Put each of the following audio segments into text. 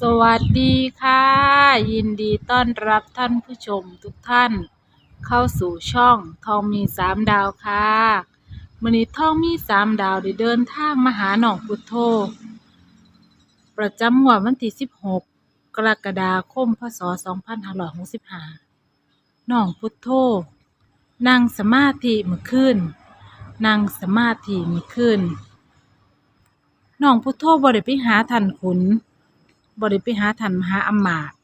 สวัสดีค่ะ ยินดีต้อนรับท่านผู้ชมทุกท่าน เข้าสู่ช่องทองมีสามดาวค่ะมือนี้ทองมีสามดาวได้เดินทางมาหาหนองพุทโธประจำงวดวันที่สิบหกกรกฎาคมพศสองพันห้าร้อยหกสิบห้าหนองพุทโธนั่งสมาธิเมื่อคืนนั่งสมาธิเมื่อคืนหนองพุทโธบ่ได้ไปหาท่านขุน บ่ได้ไปหาท่านมหาอมาตย์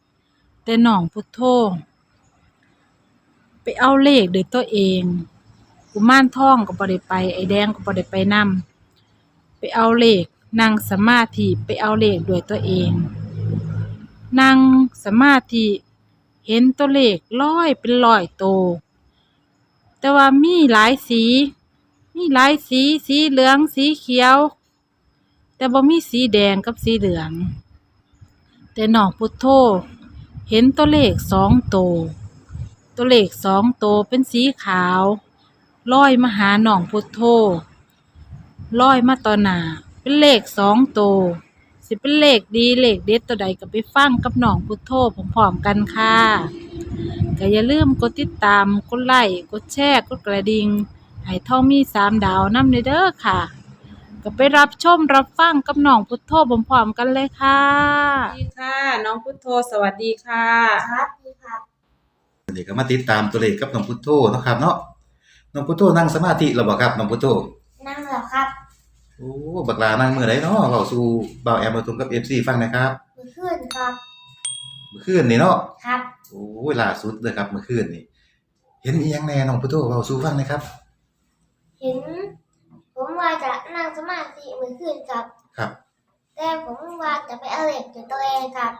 แต่น้องพุทโธไปเอาเลขด้วยตัวเองกุมารทองก็บ่ได้ไป ไอ้แดงก็บ่ได้ไปนำไปเอาเลขนั่งสมาธิไปเอาเลขด้วยตัวเอง นั่งสมาธิเห็นตัวเลขร้อยเป็นร้อยโต แต่ว่ามีหลายสี มีหลายสี สีเหลือง สีเขียว แต่บ่มีสีแดงกับสีเหลือง แต่น้องพุทโธเห็นตัวเลขสองโต ตัวเลขสองโตเป็นสีขาวลอยมาหาน้องพุทโธลอยมาต่อหน้าเป็นเลขสองโต สิเป็นเลขดีเลขเด็ดตัวใดก็ไปฟังกับหนองพุทโธพร้อมๆกันค่ะก็อย่าลืมกดติดตาม กดไลค์ กดแชร์ กดกระดิ่งให้ท่องมีสามดาวนำเด้อค่ะ ก็ไปรับชมรับฟังกับน้องพุทโธพร้อมๆกันเลยค่ะ สวัสดีค่ะ น้องพุทโธสวัสดีค่ะครับดีครับเดี๋ยวก็มาติดตามตัวเลขกับน้องพุทโธเนาะครับเนาะน้องพุทโธนั่งสมาธิแล้วบ่ครับน้องพุทโธนั่งแล้วครับโอ้บักลานั่งมื้อใดเนาะเว้าสู่บ่าวแอมมาทุมกับ FC ฟังหนะครับมือขึ้นครับเมื่อคืนนี่เนาะครับโอ้ยล่าสุดเลยครับเมื่อคืนนี่ เห็นอีหยังแน่น้องพุทโธเว้าสู่ฟังหนะครับ เห็น ผมว่าจะนั่งสมาธิมือขึ้นครับ ครับ แต่ผมว่าจะไปเอาเหล็กจุดตัวเองครับ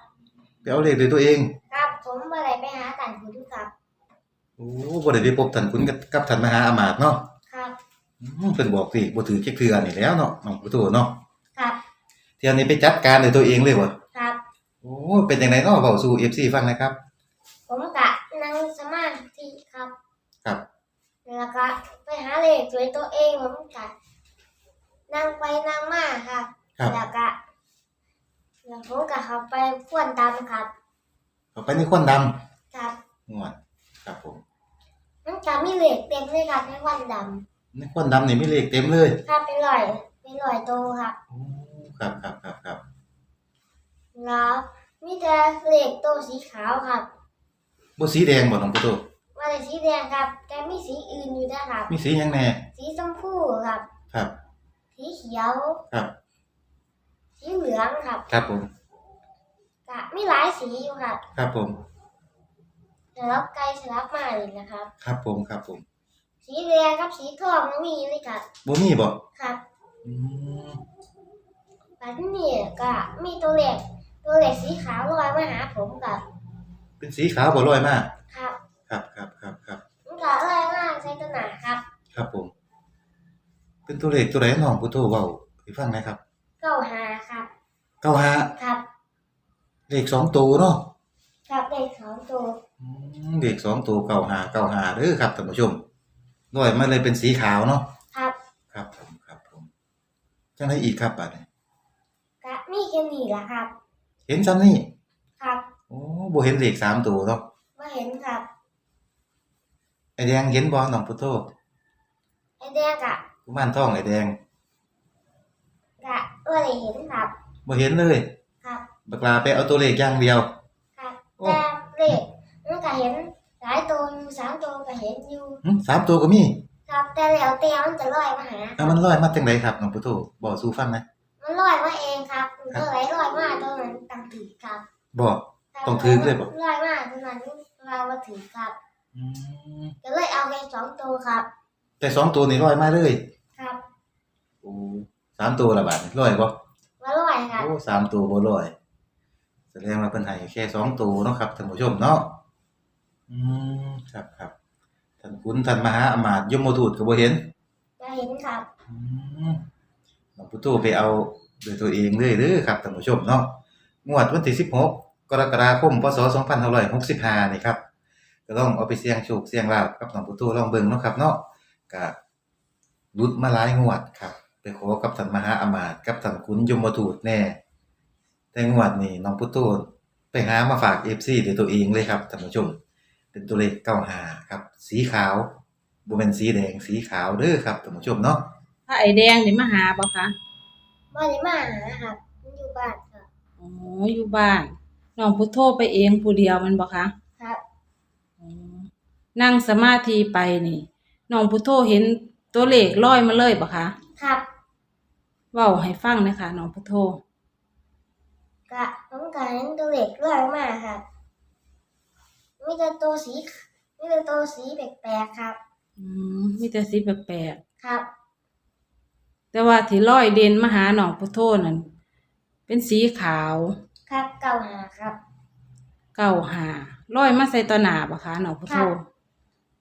ไปเอาเลขด้วยตัวเอง ครับ ผมว่าอะไรไปหาต่างคุณครับ โอ้บ่ได้ไปพบท่านคุณกับกับท่านมหาอามาตย์เนาะครับ อืมเพิ่นบอกสิบ่ถือเช็คเทื่อนี่แหล้วเนาะน้องพุทโธเนาะครับ เที่ยวนี้ไปจัดการด้วยตัวเองเลยบ่ครับ โอ้เป็นจังไดเนาะเว้าสู่ FC ฟังหนะครับ ผมกะนั่งสมาธิครับ ครับ แล้วก็ไปหาเหล็กจุดตัวเองผมกะ นั่งไปนั่งมาครับครับ แล้วก็แล้วผมกะเขาไปพ่วนตามครับเอาไปในควันดำครับงวดครับผมมันกะมีเหล็กเต็มเลยครับในวันดำในควันดำนี่มีเลขเต็มเลยครับเป็นรอยเป็นรอยโตครับ โอ้ครับครับครับครับแล้วมีแต่เหล็กโตสีขาวครับบ่สีแดงบ่น้องพุทโธว่าแต่สีแดงครับ แต่มีสีอื่นอยู่นะครับ มีสีหยังแน่สีชมพูครับครับ สีเขียวครับ สีเหลืองครับครับผมกะมีหลายสีอยู่ครับครับผมสลับไกลสลับมาเลยนะครับ ครับผมครับผม สีแดงกับสีทองยังมีเลยครับบ่มีบ่ครับอืมแบบนี้ก็มีตัวเหล็กตัวเหล็กสีขาวลอยมาหาผมกับเป็นสีขาวบ่ลอยมาครับ ครับครับครับครับมันก็ลอยมาใส่ตัวหนาครับ ครับผม เป็นตัวเลขตัวใดน้องพุทโธเว้าให้ฟังหนะครับเก้าหาครับ95ครับ เลขสองตัวเนาะครับเลขสองตัวอืมเลขสองตัว95 95เด้อครับท่านผู้ชมลอยมาเลยเป็นสีขาวเนาะครับครับผมครับผมจังไดอีกครับบัดนี้ก็มีแค่นี้แหละครับ เห็นซ้ำนี่ครับโอ้บ่เห็นเลขสามตัวเนาะมาเห็นครับไอ้แดงเห็นบ่น้องพุทโธไอแดงกะ กุมารทองไอ้แดงกะว่าได้เห็นครับ บ่เห็นเลยครับ บักลาไปเอาตัวเลขอย่างเดียว ครับโอ้ แต่เลขมันก็เห็นหลายตัวอยู่สามตัวก็เห็นอยู่ หึสามตัวก็มีครับ แต่แล้วแต่มันจะลอยมาหาแล้วมันลอยมาจังไดครับน้องพุทโธบอกสู่ฟังหนะมันลอยมาเองครับมันก็ไหลลอยมาตัวนั้นต่างถือครับบอกต้องถือเลยบ่ ลอยมาตัวนั้นเราว่าถือครับ อืมก็เลยเอาแค่สองตัวครับ แต่สองตัวนี่ลอยมาเลย ครับโอ้สามตัวละบาทนี่ลอยบ่มาลอยครับโอ้สามตัวบ่ลอยแสดงว่าเพิ่นให้แค่สองตัวเนาะครับท่านผู้ชมเนาะอืมครับครับท่านคุณท่านมหาอำมาตย์ยมทูตก็บ่เห็นจะเห็นครับอืมน้องพุทโธไปเอาด้วยตัวเองเลยเด้อครับท่านผู้ชมเนาะงวดวันที่16กรกฎาคมพศ2565นี่ครับก็ต้องเอาไปเสี่ยงโชคเสี่ยงลาภกับน้องพุทโธลองเบิ่งเนาะครับเนาะก็ รุดมาหลายงวดครับ ไปขอกับท่านมหาอำมาตย์กับท่านขุนยมทูตแน่ แต่งวดนี้น้องพุทโธไปหามาฝาก FC ด้วยตัวเองเลยครับท่านผู้ชม เป็นตัวเลข95ครับ สีขาวบ่แม่นสีแดงสีขาวเด้อครับท่านผู้ชมเนาะถ้าไอ้แดงนี่มาหาบ่คะบ่ได้มาหาครับมันอยู่บ้านครับอ๋ออยู่บ้านน้องพุทโธไปเองผู้เดียวแมันบ่คะครับอ๋อนั่งสมาธิไปนี่น้องพุทโธเห็น ตัวเลขลอยมาเลยบ่คะครับเว้าให้ฟังหนะคะน้องพุทโธกะผมกะเห็นตัวเล็กเรื่อยมากครับมีแต่ตัวสีมีแต่ตัวสีแปลกๆครับ อืมมีแต่สีแปลกครับ ๆแต่ว่าที่ลอยเด่นมาหาน้องพุทโธนั่นเป็นสีขาวครับเก่าหาครับ เก้าหาลอยมาใส่ต่อหน้าบ่คะน้องพุทโธครับ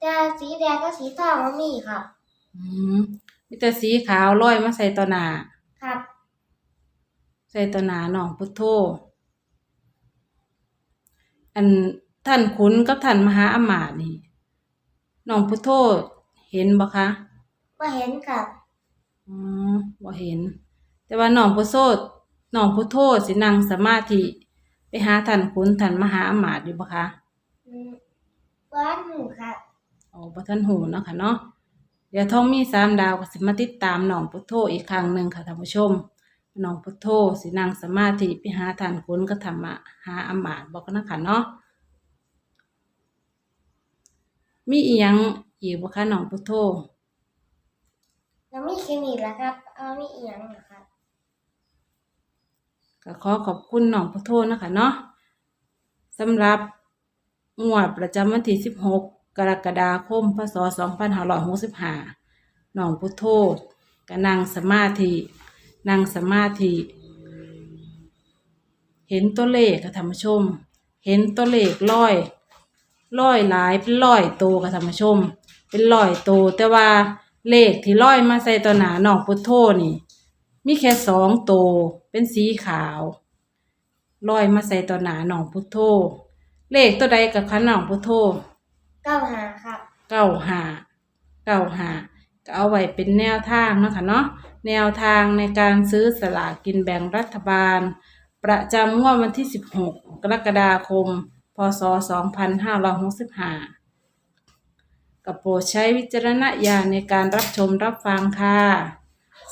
แต่สีแดงกับสีทองมันมีครับ อืมมีแต่สีขาวลอยมาใส่ต่อหน้าครับ ใส่ต่อหน้าน้องพุทโธอันท่านขุนกับท่านมหาอำมาตย์นี่น้องพุทโธเห็นบ่คะมาเห็นครับอ๋อบ่เห็น แต่ว่าน้องพุทโธน้องพุทโธสินั่งสมาธิไปหาท่านขุนท่านมหาอำมาตย์อยู่บ่คะอืมบ้านหนูครับอ๋อบ่ทันหูเนาะค่ะเนาะ เดี๋ยวท้องมีสามดาวก็สิมาติดตามน้องพุทโธอีกครั้งหนึ่งค่ะท่านผู้ชมน้องพุทโธสินั่งสมาธิไปหาท่านขุนก็ทำมาหาอำมาตย์บอกกันนะคะเนาะมีอีหยังอีกบ่คะน้องพุทโธแล้วมีแค่นี้แหละครับเอามีอีกอย่างเหรอครับก็ขอขอบคุณน้องพุทโธนะคะเนาะสำหรับงวดประจำวันที่16ก รกฎาคมพศ2565น้องพุทโธก็นั่งสมาธินั่งสมาธิ เห็นตัวเลขค่ะท่านผู้ชม เห็นตัวเลขลอยลอยหลายเป็นร้อยโตค่ะท่านผู้ชม เป็นร้อยโตแต่ว่าเลขที่ลอยมาใส่ตัวหนาน้องพุทโธนี่ มีแค่สองโตเป็นสีขาวลอยมาใส่ตัวหนาหนองพุทโธเลขตัวใดกับคันหนองพุทโธ ก้าหาครับเก้าหาเก้าหาก็เอาไว้เป็นแนวทางเนาะคะเนาะแนวทางในการซื้อสลากกินแบ่งรัฐบาล ประจำงวดวันที่ 16 กรกฎาคม พศ 2565กับโปรดใช้วิจารณญาณในการรับชมรับฟังค่ะ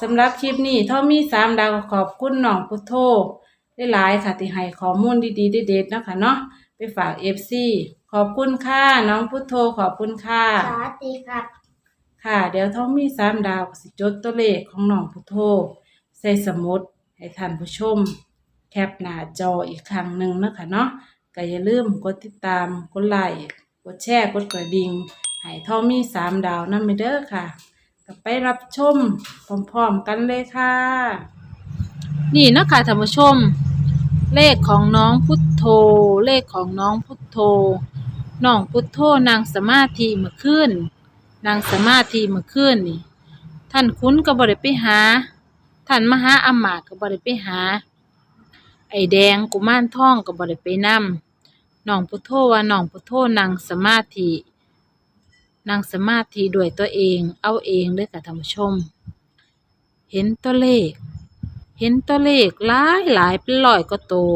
สำหรับคลิปนี้เท่ามีสามดาวขอบคุณน้องพุทโธได้หลายค่ะที่ให้ข้อมูลดีๆเด็ดๆนะคะเนาะไปฝากเอฟซี ขอบคุณค่ะ น้องพุทโธขอบคุณค่ะสวัสดีครับ ค่ะ เดี๋ยวท่องมีสามดาวก็สิจดตัวเลขของน้องพุทโธใส่สมุดให้ท่านผู้ชม แคปหน้าจออีกครั้งหนึ่งเนาะคะเนาะก็อย่าลืมกดติดตาม กดไลค์กดแชร์กดกระดิ่งให้ท่องมีสามดาวนั่นไปเด้อค่ะก็ไปรับชมพร้อมๆกันเลยค่ะ นี่นะคะท่านผู้ชม เลขของน้องพุทโธ เลขของน้องพุทโธ น้องพุทโธนางสมาธิเมื่อคืนนางสมาธิเมื่อคืนนี่ ท่านคุ้นก็บ่ได้ไปหา ท่านมหาอมาตย์ก็บ่ได้ไปหา ไอแดงกุมารทองก็บ่ได้ไปนำน้องพุทโธว่าน้องพุทโธนางสมาธินางสมาธิด้วยตัวเอง เอาเองด้อค่ะท่านผู้ชม เห็นตัวเลข เห็นตัวเลขหลายหลายเป็นร้อยก็โตว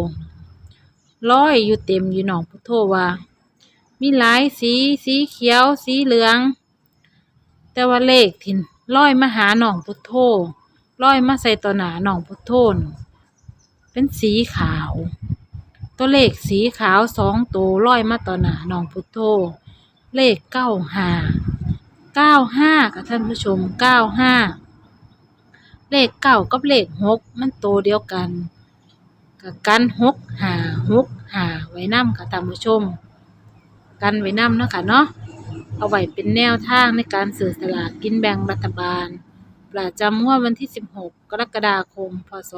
ร้อยอยู่เต็มอยู่น้องพุทโธว่า มีหลายสีสีเขียว สีเหลือง แต่ว่าเลขที่ร้อยมาหาน้องพุทโธร้อยมาใส่ตัวหนาหนองพุทโธนเป็นสีขาว ตัวเลขสีขาวสองตัวร้อยมาต่อหนาหนองพุทโธเลขเก้าห้าเก้าห้าค่ะท่านผู้ชมเก้าห้าเลขเก้ากับเลขหกมันโตวเดียวกันกับกันหกหาหกหาไว้นํค่ะท่านผู้ชม กันไว้นํเนาะค่ะเนาะเอาไว้เป็นแนวทางในการสื่อสลากกินแบ่งรัฐบาล ประจำงวดวันที่ 16 กรกฎาคม พศ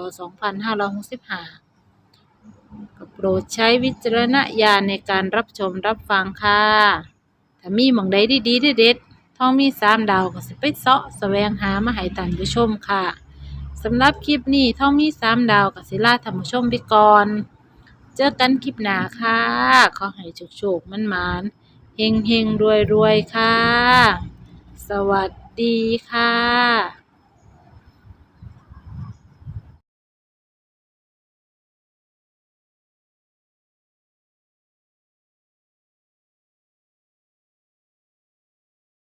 2565ก็โปรดใช้วิจารณญาณในการรับชมรับฟังค่ะถ้ามีหมองใดดีๆเด็ดๆท้องมีสามดาวก็สิไปเสาะแสวงหามาให้ท่านผู้ชมค่ะสำหรับคลิปนี้ท้องมีสามดาวกับศิลาท่านผู้ชมไปก่อน เจอกันคลิปหน้าค่ะ ขอให้โชคๆมันมานๆเฮงเฮงรวยรวยๆค่ะ สวัสดีค่ะ